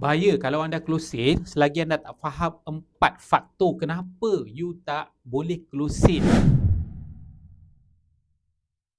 Bahaya kalau anda sale selagi anda tak faham empat faktor kenapa you tak boleh sale.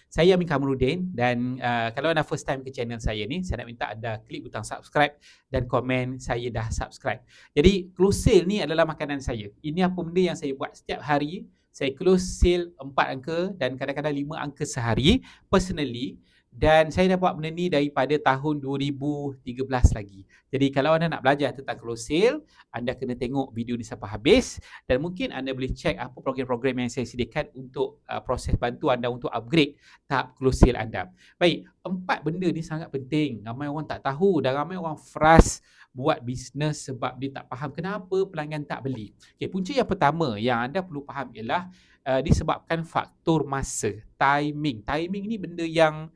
Saya Amin Kamrudin dan uh, kalau anda first time ke channel saya ni, saya nak minta anda klik butang subscribe dan komen saya dah subscribe. Jadi close sale ni adalah makanan saya. Ini apa benda yang saya buat setiap hari. Saya close sale 4 angka dan kadang-kadang 5 angka sehari personally dan saya dah buat benda ni daripada tahun 2013 lagi. Jadi kalau anda nak belajar tentang sale, anda kena tengok video ni sampai habis dan mungkin anda boleh check apa program-program yang saya sediakan untuk uh, proses bantu anda untuk upgrade tahap sale anda. Baik, empat benda ni sangat penting. Ramai orang tak tahu dan ramai orang frust buat bisnes sebab dia tak faham kenapa pelanggan tak beli. Okay, punca yang pertama yang anda perlu faham ialah uh, disebabkan faktor masa, timing. Timing ni benda yang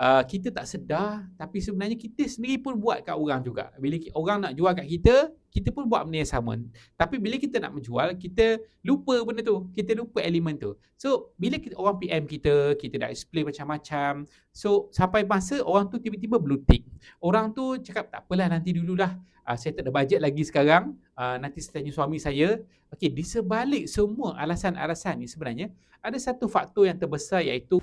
uh, kita tak sedar tapi sebenarnya kita sendiri pun buat kat orang juga. Bila orang nak jual kat kita, kita pun buat benda yang sama. Tapi bila kita nak menjual, kita lupa benda tu. Kita lupa elemen tu. So, bila kita, orang PM kita, kita dah explain macam-macam. So, sampai masa orang tu tiba-tiba blue tick. Orang tu cakap, tak apalah nanti dululah. Uh, saya tak ada bajet lagi sekarang. Uh, nanti saya tanya suami saya. Okey, di sebalik semua alasan-alasan ni sebenarnya, ada satu faktor yang terbesar iaitu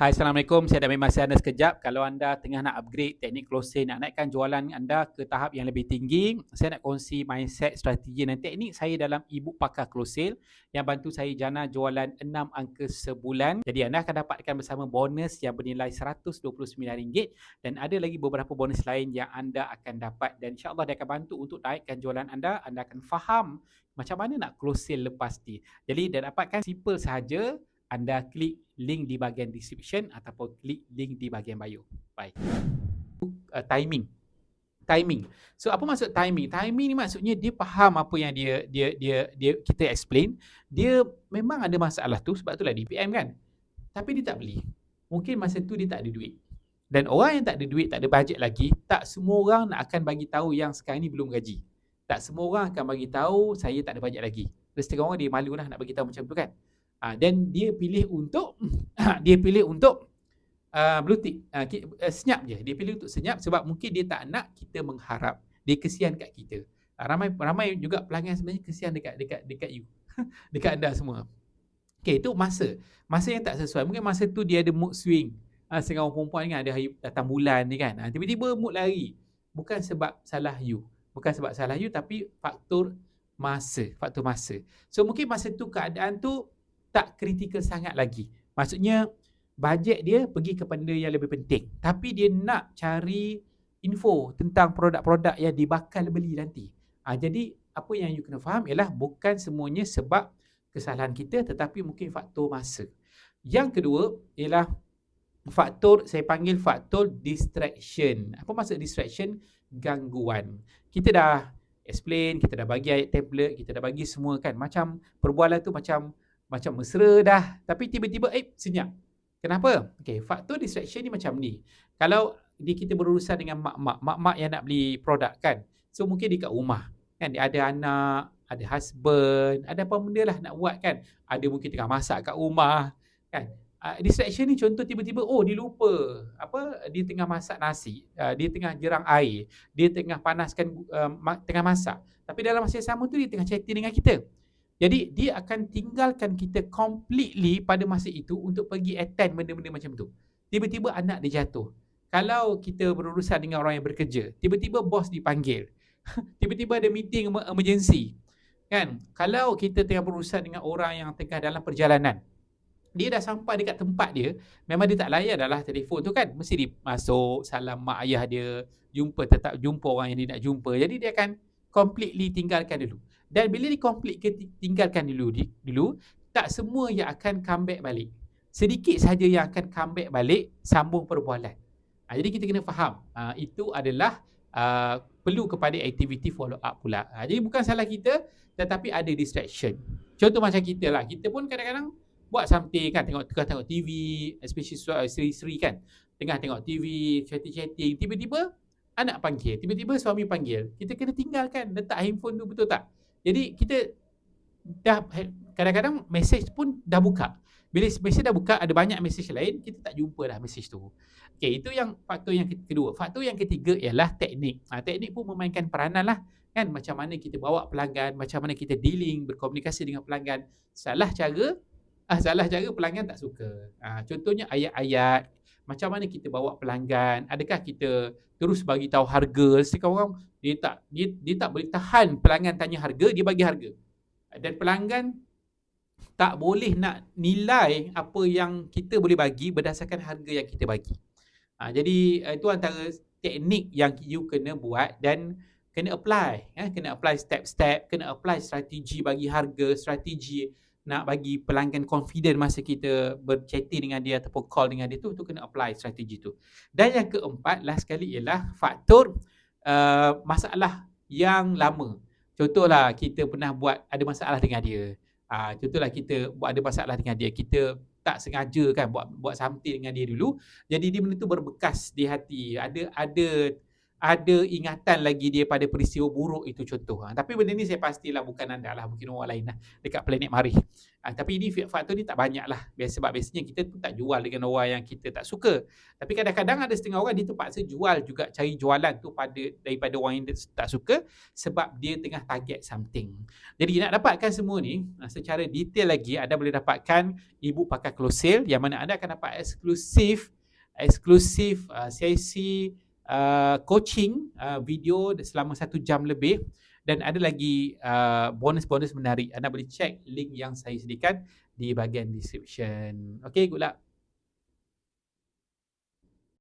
Hai Assalamualaikum, saya ambil masa anda sekejap. Kalau anda tengah nak upgrade teknik closing Nak naikkan jualan anda ke tahap yang lebih tinggi Saya nak kongsi mindset, strategi dan teknik saya dalam ebook pakar closing Yang bantu saya jana jualan 6 angka sebulan. Jadi anda akan dapatkan bersama bonus yang bernilai RM129 Dan ada lagi beberapa bonus lain yang anda akan dapat Dan insyaAllah dia akan bantu untuk naikkan jualan anda. Anda akan faham macam mana nak close sale lepas ni. Jadi dah dapatkan simple sahaja anda klik link di bahagian description ataupun klik link di bahagian bio. Bye. Uh, timing. Timing. So apa maksud timing? Timing ni maksudnya dia faham apa yang dia dia dia dia kita explain. Dia memang ada masalah tu sebab itulah DPM kan. Tapi dia tak beli. Mungkin masa tu dia tak ada duit. Dan orang yang tak ada duit, tak ada bajet lagi, tak semua orang nak akan bagi tahu yang sekarang ni belum gaji. Tak semua orang akan bagi tahu saya tak ada bajet lagi. Terus orang dia malu lah nak bagi tahu macam tu kan. Uh, dan dia pilih untuk dia pilih untuk uh, blue tick. Uh, senyap je. Dia pilih untuk senyap sebab mungkin dia tak nak kita mengharap. Dia kesian kat kita. Uh, ramai ramai juga pelanggan sebenarnya kesian dekat dekat dekat you. Dekat anda semua. Okey itu masa. Masa yang tak sesuai. Mungkin masa tu dia ada mood swing. Uh, setengah orang perempuan kan ada datang bulan ni kan. Uh, tiba-tiba mood lari. Bukan sebab salah you. Bukan sebab salah you tapi faktor masa. Faktor masa. So mungkin masa tu keadaan tu tak kritikal sangat lagi. Maksudnya bajet dia pergi kepada yang lebih penting. Tapi dia nak cari info tentang produk-produk yang dibakal beli nanti. Ha, jadi apa yang you kena faham ialah bukan semuanya sebab kesalahan kita tetapi mungkin faktor masa. Yang kedua ialah faktor saya panggil faktor distraction. Apa maksud distraction? Gangguan. Kita dah explain, kita dah bagi ayat template, kita dah bagi semua kan. Macam perbualan tu macam macam mesra dah tapi tiba-tiba eh senyap. Kenapa? Okey, faktor distraction ni macam ni. Kalau di kita berurusan dengan mak-mak, mak-mak yang nak beli produk kan. So mungkin di kat rumah kan dia ada anak, ada husband, ada apa benda lah nak buat kan. Ada mungkin tengah masak kat rumah kan. Uh, distraction ni contoh tiba-tiba oh dia lupa apa dia tengah masak nasi, uh, dia tengah jerang air, dia tengah panaskan uh, ma- tengah masak. Tapi dalam masa yang sama tu dia tengah chatting dengan kita. Jadi dia akan tinggalkan kita completely pada masa itu untuk pergi attend benda-benda macam tu. Tiba-tiba anak dia jatuh. Kalau kita berurusan dengan orang yang bekerja, tiba-tiba bos dipanggil. tiba-tiba ada meeting emergency. Kan? Kalau kita tengah berurusan dengan orang yang tengah dalam perjalanan, dia dah sampai dekat tempat dia, memang dia tak layan adalah telefon tu kan. Mesti dia masuk, salam mak ayah dia, jumpa tetap jumpa orang yang dia nak jumpa. Jadi dia akan completely tinggalkan dulu. Dan bila di complete tinggalkan dulu dulu tak semua yang akan comeback balik. Sedikit saja yang akan comeback balik sambung perbualan. Ha, jadi kita kena faham ha, itu adalah uh, perlu kepada aktiviti follow up pula. Ha, jadi bukan salah kita tetapi ada distraction. Contoh macam kita lah. Kita pun kadang-kadang buat something kan tengok tengah tengok TV especially seri-seri kan. Tengah tengok TV, chatting-chatting, tiba-tiba anak panggil, tiba-tiba suami panggil. Kita kena tinggalkan letak handphone tu betul tak? Jadi kita dah kadang-kadang message pun dah buka. Bila mesej dah buka ada banyak mesej lain, kita tak jumpa dah mesej tu. Okey, itu yang faktor yang kedua. Faktor yang ketiga ialah teknik. Ha, teknik pun memainkan peranan lah. Kan macam mana kita bawa pelanggan, macam mana kita dealing, berkomunikasi dengan pelanggan. Salah cara, ah, salah cara pelanggan tak suka. Ha, contohnya ayat-ayat, macam mana kita bawa pelanggan, adakah kita terus bagi tahu harga, sekarang orang dia tak dia, dia tak boleh tahan pelanggan tanya harga, dia bagi harga. Dan pelanggan tak boleh nak nilai apa yang kita boleh bagi berdasarkan harga yang kita bagi. Ha, jadi itu antara teknik yang you kena buat dan kena apply eh kena apply step-step kena apply strategi bagi harga strategi nak bagi pelanggan confident masa kita berchatting dengan dia ataupun call dengan dia tu tu kena apply strategi tu. Dan yang keempat last sekali ialah faktor uh, masalah yang lama. Contohlah kita pernah buat ada masalah dengan dia. Uh, contohlah kita buat ada masalah dengan dia. Kita tak sengaja kan buat buat something dengan dia dulu. Jadi dia benda tu berbekas di hati. Ada ada ada ingatan lagi dia pada peristiwa buruk itu contoh. Ha, tapi benda ni saya pastilah bukan anda lah, mungkin orang lain lah dekat planet Marih. Ha, tapi ini faktor ni tak banyak lah. Biasa, sebab biasanya kita pun tak jual dengan orang yang kita tak suka. Tapi kadang-kadang ada setengah orang dia terpaksa jual juga cari jualan tu pada daripada orang yang tak suka sebab dia tengah target something. Jadi nak dapatkan semua ni ha, secara detail lagi anda boleh dapatkan ebook pakai close sale yang mana anda akan dapat eksklusif eksklusif uh, sesi uh, coaching uh, video selama satu jam lebih dan ada lagi uh, bonus-bonus menarik. Anda boleh check link yang saya sediakan di bahagian description. Okay, good luck.